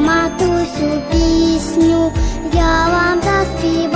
матусю пісню я вам заспіваю.